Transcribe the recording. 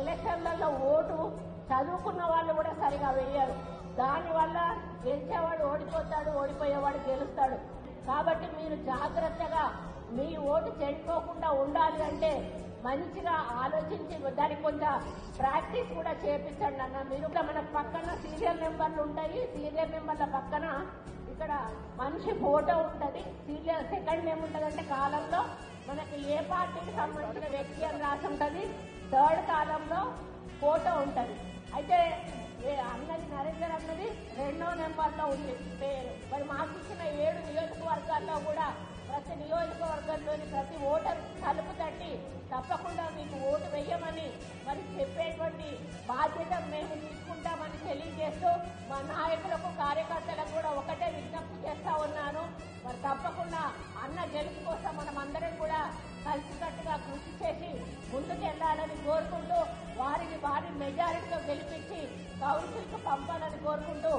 ఎలక్షన్లలో ఓటు చదువుకున్న వాళ్ళు కూడా సరిగా వేయరు దానివల్ల గెలిచేవాడు ఓడిపోతాడు ఓడిపోయేవాడు గెలుస్తాడు. కాబట్టి మీరు జాగ్రత్తగా మీ ఓటు చెడిపోకుండా ఉండాలి అంటే మంచిగా ఆలోచించి దానికి కొంచెం ప్రాక్టీస్ కూడా చేపించండి అన్న. మీరు మన పక్కన సీరియల్ నెంబర్లు ఉంటాయి. సీరియల్ నెంబర్ల పక్కన ఇక్కడ మనిషి ఫోటో ఉంటుంది. సీరియల్ సెకండ్ ఏముంటది అంటే కాలంలో మనకి ఏ పార్టీకి సంబంధించిన వ్యక్తి అని రాసి ఉంటుంది. థర్డ్ కాలంలో ఫోటో ఉంటది. అయితే అన్నది నరేందర్ అన్నది రెండో నెంబర్లో ఉంది. పేరు మరి మాకు ఇచ్చిన ఏడు నియోజకవర్గాల్లో కూడా ప్రతి నియోజకవర్గంలోని ప్రతి ఓటర్ తలుపు తట్టి తప్పకుండా మీకు ఓటు వేయమని మరి చెప్పేటువంటి బాధ్యత కోసం మనం అందరం కూడా కలిసికట్టుగా కృషి చేసి ముందుకెళ్ళాలని కోరుకుంటూ వారిని వారి మెజారిటీలో గెలిపించి కౌన్సిల్కు పంపాలని కోరుకుంటూ